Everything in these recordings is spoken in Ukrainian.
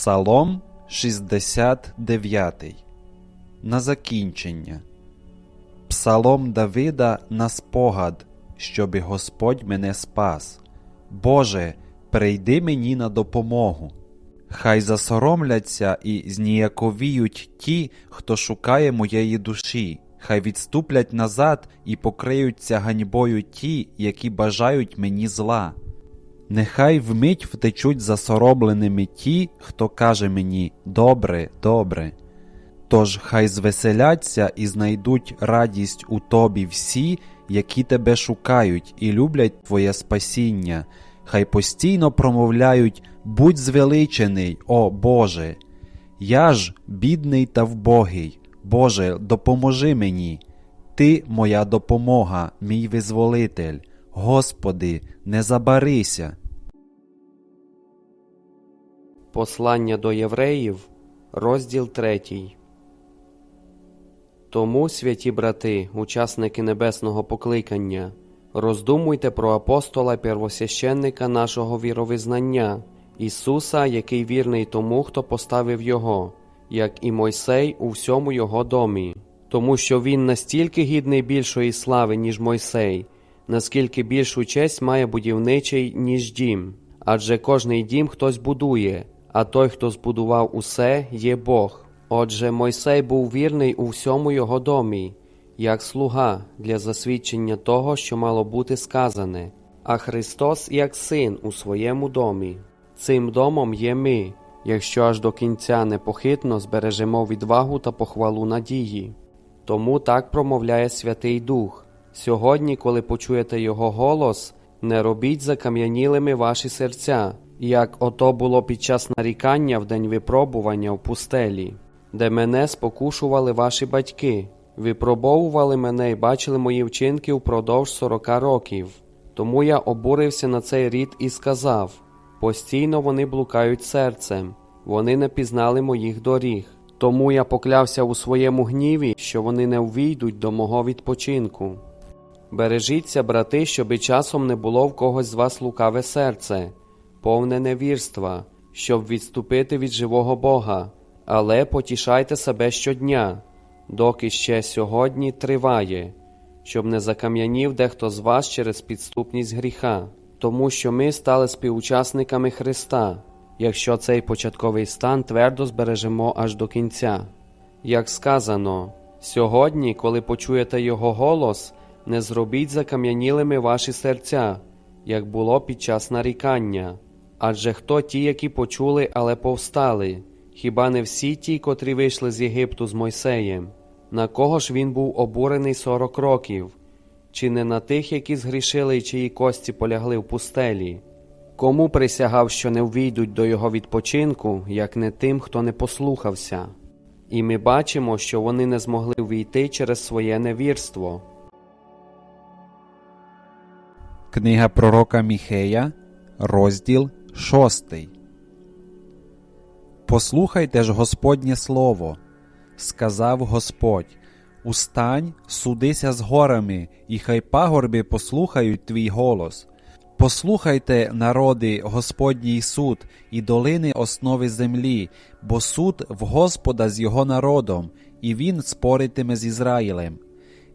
Псалом 69. На закінчення. Псалом Давида на спогад, щоби Господь мене спас. Боже, прийди мені на допомогу. Хай засоромляться і зніяковіють ті, хто шукає моєї душі, хай відступлять назад і покриються ганьбою ті, які бажають мені зла. Нехай вмить втечуть засоробленими ті, хто каже мені добре, добре. Тож хай звеселяться і знайдуть радість у тобі всі, які тебе шукають і люблять твоє спасіння, хай постійно промовляють Будь звеличений, о Боже. Я ж бідний та вбогий, Боже, допоможи мені. Ти моя допомога, мій визволитель. Господи, не забарися. Послання до євреїв, розділ 3. Тому, святі брати, учасники небесного покликання, роздумуйте про апостола первосвященника нашого віровизнання, Ісуса, який вірний тому, хто поставив Його, як і Мойсей у всьому його домі, тому що він настільки гідний більшої слави, ніж Мойсей, наскільки більшу честь має будівничий, ніж дім. Адже кожний дім хтось будує, а той, хто збудував усе, є Бог. Отже, Мойсей був вірний у всьому його домі, як слуга для засвідчення того, що мало бути сказане, а Христос як син у своєму домі. Цим домом є ми, якщо аж до кінця непохитно збережемо відвагу та похвалу надії. Тому так промовляє Святий Дух. Сьогодні, коли почуєте Його голос, не робіть закам'янілими ваші серця, як ото було під час нарікання в день випробування в пустелі, де мене спокушували ваші батьки, випробовували мене і бачили мої вчинки впродовж сорока років. Тому я обурився на цей рід і сказав постійно вони блукають серцем, вони не пізнали моїх доріг. Тому я поклявся у своєму гніві, що вони не увійдуть до мого відпочинку. Бережіться, брати, щоби часом не було в когось з вас лукаве серце, повне невірства, щоб відступити від живого Бога, але потішайте себе щодня, доки ще сьогодні триває, щоб не закам'янів дехто з вас через підступність гріха, тому що ми стали співучасниками Христа, якщо цей початковий стан твердо збережемо аж до кінця. Як сказано, сьогодні, коли почуєте Його голос, не зробіть закам'янілими ваші серця, як було під час нарікання. Адже хто ті, які почули, але повстали, хіба не всі ті, котрі вийшли з Єгипту з Мойсеєм? На кого ж він був обурений сорок років? Чи не на тих, які згрішили і чиї кості полягли в пустелі? Кому присягав, що не ввійдуть до його відпочинку, як не тим, хто не послухався? І ми бачимо, що вони не змогли ввійти через своє невірство. Книга пророка Міхея, розділ 6. Послухайте ж Господнє слово, сказав Господь. Устань, судися з горами, і хай пагорби послухають твій голос. Послухайте, народи, Господній суд і долини основи землі, бо суд в Господа з його народом, і він споритиме з Ізраїлем.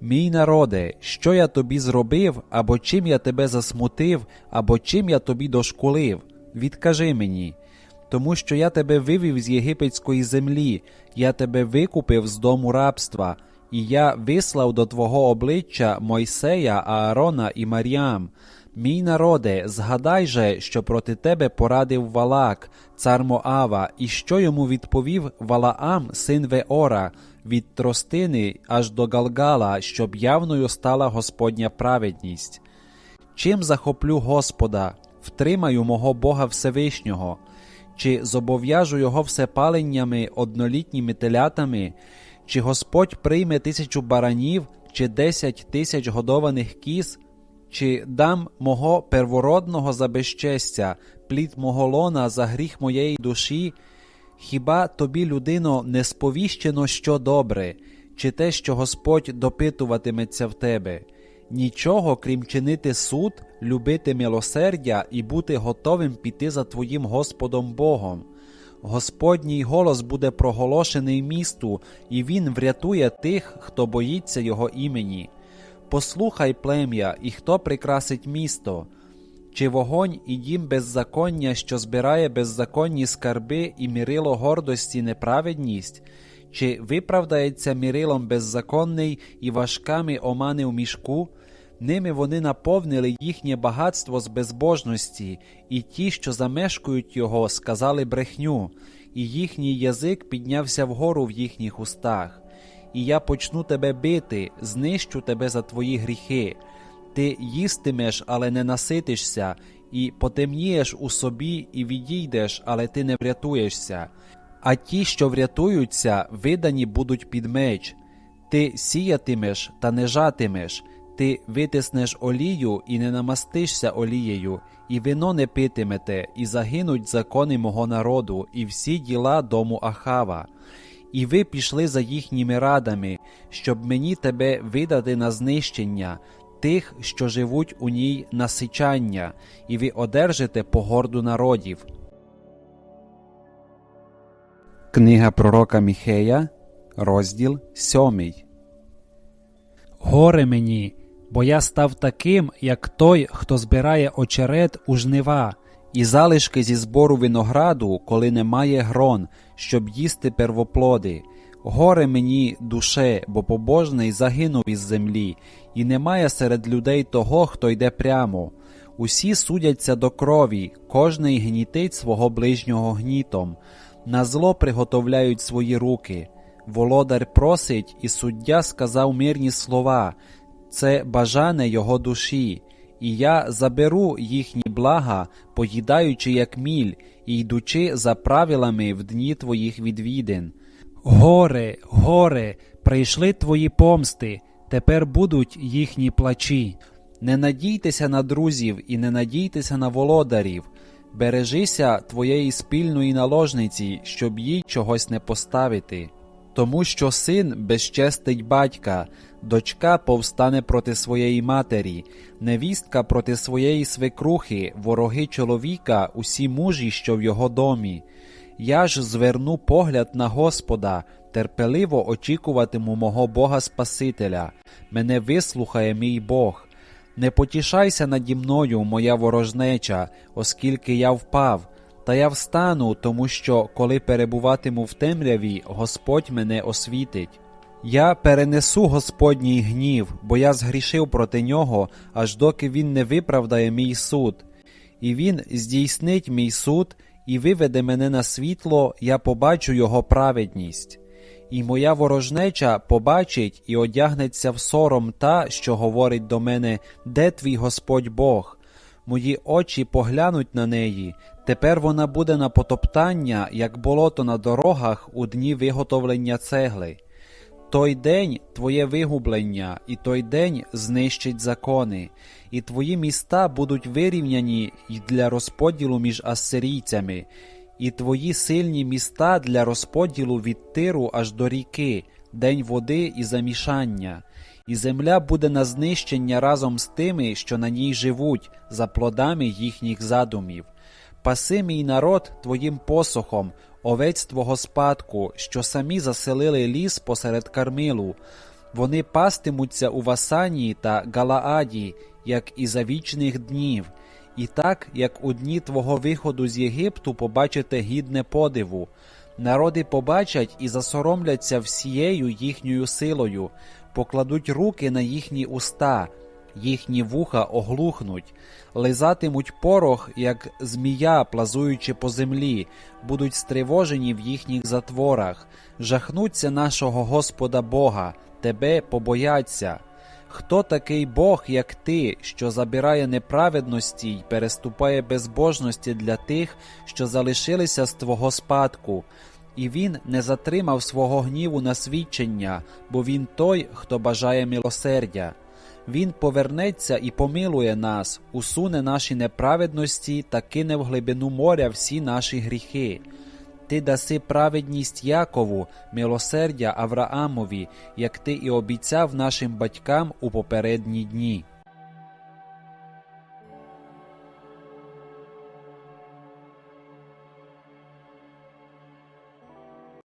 Мій народе, що я тобі зробив, або чим я тебе засмутив, або чим я тобі дошкулив, відкажи мені, тому що я тебе вивів з єгипетської землі, я тебе викупив з дому рабства, і я вислав до твого обличчя Мойсея, Аарона і Маріам. Мій народе, згадай же, що проти тебе порадив Валак, цар Моава, і що йому відповів Валаам, син Веора, від тростини аж до Галгала, щоб явною стала Господня праведність. Чим захоплю Господа, втримаю мого Бога Всевишнього, чи зобов'яжу його всепаленнями однолітніми телятами, чи Господь прийме тисячу баранів, чи десять тисяч годованих кіз, чи дам мого первородного за безчестя, плід мого лона за гріх моєї душі? Хіба тобі, людино, не сповіщено що добре, чи те, що Господь допитуватиметься в тебе? Нічого, крім чинити суд, любити милосердя і бути готовим піти за твоїм Господом Богом. Господній голос буде проголошений місту, і він врятує тих, хто боїться його імені. Послухай плем'я, і хто прикрасить місто. Чи вогонь і дім беззаконня, що збирає беззаконні скарби і мірило гордості неправедність? Чи виправдається мірилом беззаконний і важками омани в мішку? Ними вони наповнили їхнє багатство з безбожності, і ті, що замешкують його, сказали брехню, і їхній язик піднявся вгору в їхніх устах. І я почну тебе бити, знищу тебе за твої гріхи. Ти їстимеш, але не наситишся, і потемнієш у собі, і відійдеш, але ти не врятуєшся. А ті, що врятуються, видані будуть під меч. Ти сіятимеш та не жатимеш, ти витиснеш олію і не намастишся олією, і вино не питимете, і загинуть закони мого народу, і всі діла дому Ахава. І ви пішли за їхніми радами, щоб мені тебе видати на знищення, тих, що живуть у ній насичання, і ви одержите погорду народів. Книга пророка Міхея, розділ сьомий. Горе мені, бо я став таким, як той, хто збирає очерет у жнива, І залишки зі збору винограду, коли немає грон, щоб їсти первоплоди. Горе мені, душе, бо побожний загинув із землі, і немає серед людей того, хто йде прямо. Усі судяться до крові, кожний гнітить свого ближнього гнітом. На зло приготовляють свої руки. Володар просить, і суддя сказав мирні слова. Це бажане його душі. І я заберу їхні блага, поїдаючи як міль, і йдучи за правилами в дні твоїх відвідин. горе, горе, прийшли твої помсти, тепер будуть їхні плачі. Не надійтеся на друзів і не надійтеся на володарів. Бережися твоєї спільної наложниці, щоб їй чогось не поставити. Тому що син безчестить батька, дочка повстане проти своєї матері, невістка проти своєї свекрухи, вороги чоловіка, усі мужі, що в його домі. Я ж зверну погляд на Господа, терпеливо очікуватиму мого Бога Спасителя. Мене вислухає мій Бог. Не потішайся наді мною, моя ворожнеча, оскільки я впав. Та я встану, тому що, коли перебуватиму в темряві, Господь мене освітить. Я перенесу Господній гнів, бо я згрішив проти нього, аж доки він не виправдає мій суд. І він здійснить мій суд і виведе мене на світло, я побачу його праведність. І моя ворожнеча побачить і одягнеться в сором та, що говорить до мене, де твій Господь Бог? Мої очі поглянуть на неї. Тепер вона буде на потоптання, як болото на дорогах у дні виготовлення цегли. Той день твоє вигублення, і той день знищить закони, і твої міста будуть вирівняні й для розподілу між ассирійцями, і твої сильні міста для розподілу від тиру аж до ріки, день води і замішання. І земля буде на знищення разом з тими, що на ній живуть, за плодами їхніх задумів. Паси мій народ твоїм посохом, овець твого спадку, що самі заселили ліс посеред Кармилу. Вони пастимуться у Васані та Галааді, як і за вічних днів, і так, як у дні твого виходу з Єгипту побачите гідне подиву. Народи побачать і засоромляться всією їхньою силою, покладуть руки на їхні уста, їхні вуха оглухнуть, лизатимуть порох, як змія, плазуючи по землі, будуть стривожені в їхніх затворах, жахнуться нашого Господа Бога, тебе побояться. Хто такий Бог, як ти, що забирає неправедності й переступає безбожності для тих, що залишилися з твого спадку? І він не затримав свого гніву на свідчення, бо він той, хто бажає милосердя. Він повернеться і помилує нас, усуне наші неправедності та кине в глибину моря всі наші гріхи. Ти даси праведність Якову, милосердя Авраамові, як ти і обіцяв нашим батькам у попередні дні.